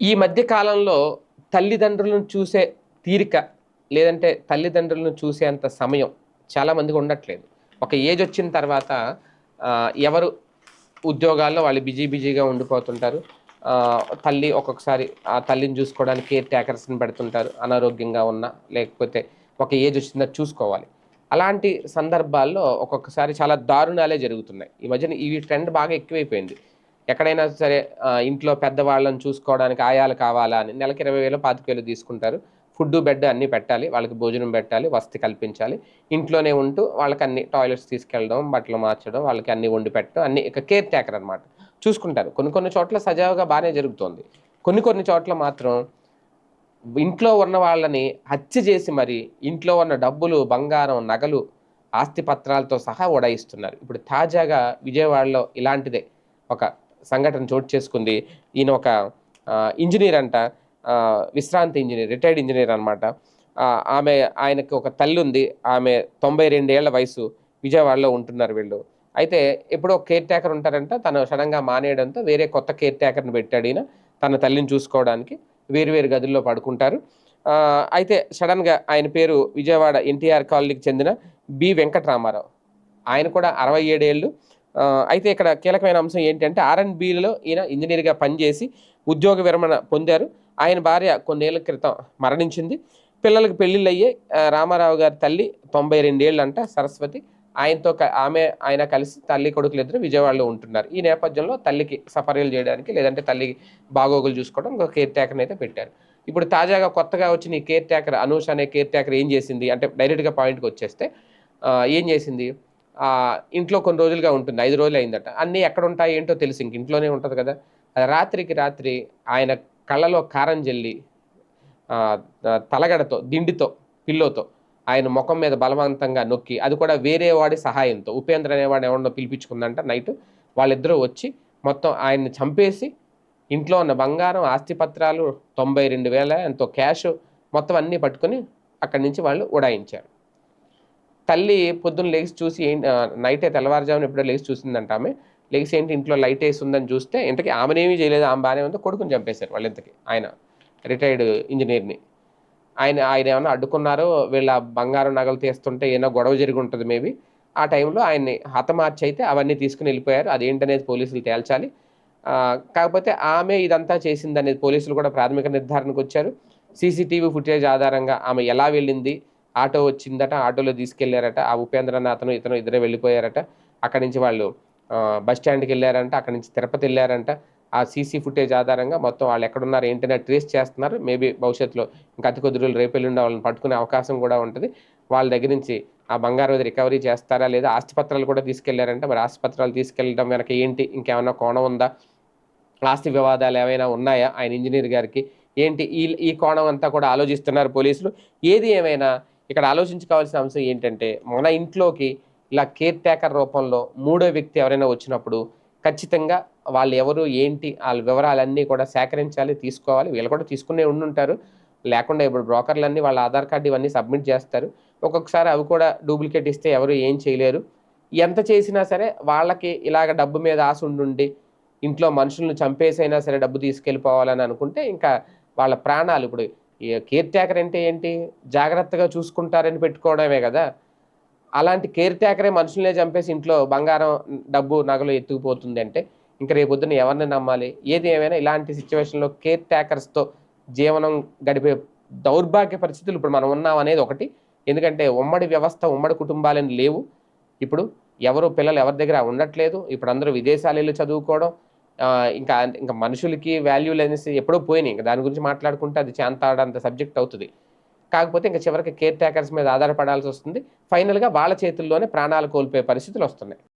ఈ మధ్య కాలంలో తల్లిదండ్రులను చూసే తీరిక లేదంటే తల్లిదండ్రులను చూసేంత సమయం చాలామందికి ఉండట్లేదు. ఒక ఏజ్ వచ్చిన తర్వాత ఎవరు ఉద్యోగాల్లో వాళ్ళు బిజీ బిజీగా ఉండిపోతుంటారు. తల్లి ఒక్కొక్కసారి ఆ తల్లిని చూసుకోవడానికి కేర్ టేకర్స్ని పెడుతుంటారు. అనారోగ్యంగా ఉన్నా లేకపోతే ఒక ఏజ్ వచ్చిందా చూసుకోవాలి. అలాంటి సందర్భాల్లో ఒక్కొక్కసారి చాలా దారుణాలే జరుగుతున్నాయి. ఈ మధ్యన ఈ ట్రెండ్ బాగా ఎక్కువైపోయింది. ఎక్కడైనా సరే ఇంట్లో పెద్దవాళ్ళని చూసుకోవడానికి ఆయాలు కావాలా అని నెలకి ఇరవై వేలు పాతిక వేలు తీసుకుంటారు. ఫుడ్ బెడ్ అన్నీ పెట్టాలి. వాళ్ళకి భోజనం పెట్టాలి వసతి కల్పించాలి. ఇంట్లోనే ఉంటూ వాళ్ళకి అన్ని టాయిలెట్స్ తీసుకెళ్ళడం బట్టలు మార్చడం వాళ్ళకి అన్ని వండి పెట్టడం అన్ని ఇక కేర్ టేకర్ అనమాట చూసుకుంటారు. కొన్ని కొన్ని చోట్ల సజావుగా బాగానే జరుగుతుంది. కొన్ని కొన్ని చోట్ల మాత్రం ఇంట్లో ఉన్న వాళ్ళని హత్య చేసి మరి ఇంట్లో ఉన్న డబ్బులు బంగారం నగలు ఆస్తి పత్రాలతో సహా ఉడాయిస్తున్నారు. ఇప్పుడు తాజాగా విజయవాడలో ఇలాంటిదే. ఒక సంఘటన చోటు చేసుకుంది. ఈయన ఒక ఇంజనీర్ అంట. విశ్రాంతి ఇంజనీర్ రిటైర్డ్ ఇంజనీర్ అనమాట ఆమె ఆయనకి ఒక తల్లి ఉంది. ఆమె తొంభై రెండేళ్ళ వయసు. విజయవాడలో ఉంటున్నారు వీళ్ళు. అయితే ఎప్పుడో కేర్ టేకర్ ఉంటారంట. తను సడన్గా మానేయడంతో వేరే కొత్త కేర్ టేకర్ని పెట్టాడు ఈయన. తన తల్లిని చూసుకోవడానికి వేరు వేరు గదుల్లో పడుకుంటారు. అయితే సడన్గా ఆయన పేరు విజయవాడ ఎన్టీఆర్ కాలనీకి చెందిన బి వెంకటరామారావు. ఆయన కూడా అరవై ఏడేళ్ళు. అయితే ఇక్కడ కీలకమైన అంశం ఏంటంటే ఆర్ఎండ్బిలో ఈయన ఇంజనీర్గా పనిచేసి ఉద్యోగ విరమణ పొందారు. ఆయన భార్య కొన్నేళ్ళ క్రితం మరణించింది. పిల్లలకు పెళ్ళిళ్ళు అయ్యే రామారావు గారి తల్లి తొంభై రెండేళ్ళు అంట సరస్వతి. ఆయనతో క- ఆమె ఆయన కలిసి తల్లి కొడుకులు ఇద్దరు విజయవాడలో ఉంటున్నారు. ఈ నేపథ్యంలో తల్లికి సఫరీలు చేయడానికి లేదంటే తల్లికి బాగోగులు చూసుకోవడం ఒక కేర్ ట్యాకర్ని అయితే పెట్టారు. ఇప్పుడు తాజాగా కొత్తగా వచ్చిన ఈ కేర్ ట్యాకర్ అనూష్ అనే కేర్ ట్యాకర్ ఏం చేసింది? అంటే డైరెక్ట్గా పాయింట్కి వచ్చేస్తే ఏం చేసింది? ఇంట్లో కొన్ని రోజులుగా ఉంటుంది. ఐదు రోజులు అయిందట. అన్నీ ఎక్కడ ఉంటాయి ఏంటో తెలిసి. ఇంక ఇంట్లోనే ఉంటుంది కదా. అది రాత్రికి రాత్రి ఆయన కళ్ళలో కారం జల్లి తలగడతో దిండితో పిల్లోతో ఆయన ముఖం మీద బలవంతంగా నొక్కి అది కూడా వేరే వాడి సహాయంతో ఉపేంద్ర అనేవాడు ఎవరినో పిలిపించుకుందంట నైట్. వాళ్ళిద్దరూ వచ్చి మొత్తం ఆయన్ని చంపేసి ఇంట్లో ఉన్న బంగారం ఆస్తిపత్రాలు తొంభై రెండు వేల ఎంతో క్యాష్ మొత్తం అన్నీ పట్టుకొని అక్కడి నుంచి వాళ్ళు ఉడాయించారు. తల్లి పొద్దున్న లేచి చూసి ఏంటి నైటే తెల్లవారుజామున ఎప్పుడో లేచి చూసిందంట ఆమె. లేచి ఏంటి ఇంట్లో లైట్ వేసి ఉందని చూస్తే ఇంతకీ ఆమెనేమీ చేయలేదు ఆమె బాగానే ఉందో కొడుకుని చంపేశారు వాళ్ళు ఇంతకి ఆయన రిటైర్డ్ ఇంజనీర్ని. ఆయన ఆయన ఏమైనా అడ్డుకున్నారో వీళ్ళ బంగారం నగలు తీస్తుంటే ఏమైనా గొడవ జరిగి ఉంటుంది మేబీ. ఆ టైంలో ఆయన్ని హతమార్చి అయితే అవన్నీ తీసుకుని వెళ్ళిపోయారు. అదేంటనేది పోలీసులు తేల్చాలి. కాకపోతే ఆమె ఇదంతా చేసిందనేది పోలీసులు కూడా ప్రాథమిక నిర్ధారణకు వచ్చారు. సీసీటీవీ ఫుటేజ్ ఆధారంగా ఆమె ఎలా వెళ్ళింది ఆటో వచ్చిందట ఆటోలో తీసుకెళ్ళారట. ఆ ఉపేంద్రనాథ్ అతను ఇతను ఇద్దరే వెళ్ళిపోయారట. అక్కడి నుంచి వాళ్ళు బస్ స్టాండ్కి వెళ్ళారంట. అక్కడి నుంచి తిరుపతి వెళ్ళారంట. ఆ సీసీ ఫుటేజ్ ఆధారంగా మొత్తం వాళ్ళు ఎక్కడున్నారు ఏంటనే ట్రేస్ చేస్తున్నారు. మేబీ భవిష్యత్తులో ఇంకా అతి కొద్ది రోజులు రేపు వాళ్ళని పట్టుకునే అవకాశం కూడా ఉంటుంది. వాళ్ళ దగ్గర నుంచి ఆ బంగారు రికవరీ చేస్తారా లేదా ఆస్తిపత్రాలు కూడా తీసుకెళ్ళారంటే. మరి ఆస్తిపత్రాలు తీసుకెళ్ళడం వెనక ఏంటి? ఇంకేమైనా కోణం ఉందా? ఆస్తి వివాదాలు ఏమైనా ఉన్నాయా? ఆయన ఇంజనీర్ గారికి ఏంటి? ఈ ఈ కోణం అంతా కూడా ఆలోచిస్తున్నారు పోలీసులు. ఏది ఏమైనా ఇక్కడ ఆలోచించుకోవాల్సిన అంశం ఏంటంటే మన ఇంట్లోకి ఇలా కేర్ టేకర్ రూపంలో మూడో వ్యక్తి ఎవరైనా వచ్చినప్పుడు ఖచ్చితంగా వాళ్ళు ఎవరు ఏంటి వాళ్ళ వివరాలన్నీ కూడా సేకరించాలి తీసుకోవాలి. వీళ్ళు కూడా తీసుకునే ఉండుంటారు లేకుండా ఇప్పుడు బ్రోకర్లన్నీ వాళ్ళ ఆధార్ కార్డు ఇవన్నీ సబ్మిట్ చేస్తారు. ఒక్కొక్కసారి అవి కూడా డూప్లికేట్ ఇస్తే ఎవరు ఏం చేయలేరు. ఎంత చేసినా సరే వాళ్ళకి ఇలాగ డబ్బు మీద ఆశ ఉండుండి ఇంట్లో మనుషులను చంపేసైనా సరే డబ్బు తీసుకెళ్ళిపోవాలని అనుకుంటే ఇంకా వాళ్ళ ప్రాణాలు ఇప్పుడు కేర్ టేకర్ అంటే ఏంటి? జాగ్రత్తగా చూసుకుంటారని పెట్టుకోవడమే కదా. అలాంటి కేర్ టేకరే మనుషులనే చంపేసి ఇంట్లో బంగారం డబ్బు నగలు ఎత్తుకుపోతుంది అంటే ఇంకా రేపొద్దున ఎవరిని నమ్మాలి? ఏది ఏమైనా ఇలాంటి సిచ్యువేషన్లో కేర్ టేకర్స్తో జీవనం గడిపే దౌర్భాగ్య పరిస్థితులు ఇప్పుడు మనం ఉన్నాం అనేది ఒకటి. ఎందుకంటే ఉమ్మడి వ్యవస్థ ఉమ్మడి కుటుంబాలని లేవు. ఇప్పుడు ఎవరు పిల్లలు ఎవరి దగ్గర ఉండట్లేదు. ఇప్పుడు అందరూ విదేశాలు వెళ్ళి చదువుకోవడం ఇంకా ఇంకా మనుషులకి వాల్యూలు అనేసి ఎప్పుడో పోయినాయి. ఇంకా దాని గురించి మాట్లాడుకుంటే అది చాంతాడంత సబ్జెక్ట్ అవుతుంది. కాకపోతే ఇంకా చివరికి కేర్ టేకర్స్ మీద ఆధారపడాల్సి వస్తుంది. ఫైనల్గా వాళ్ళ చేతుల్లోనే ప్రాణాలు కోల్పోయే పరిస్థితులు వస్తున్నాయి.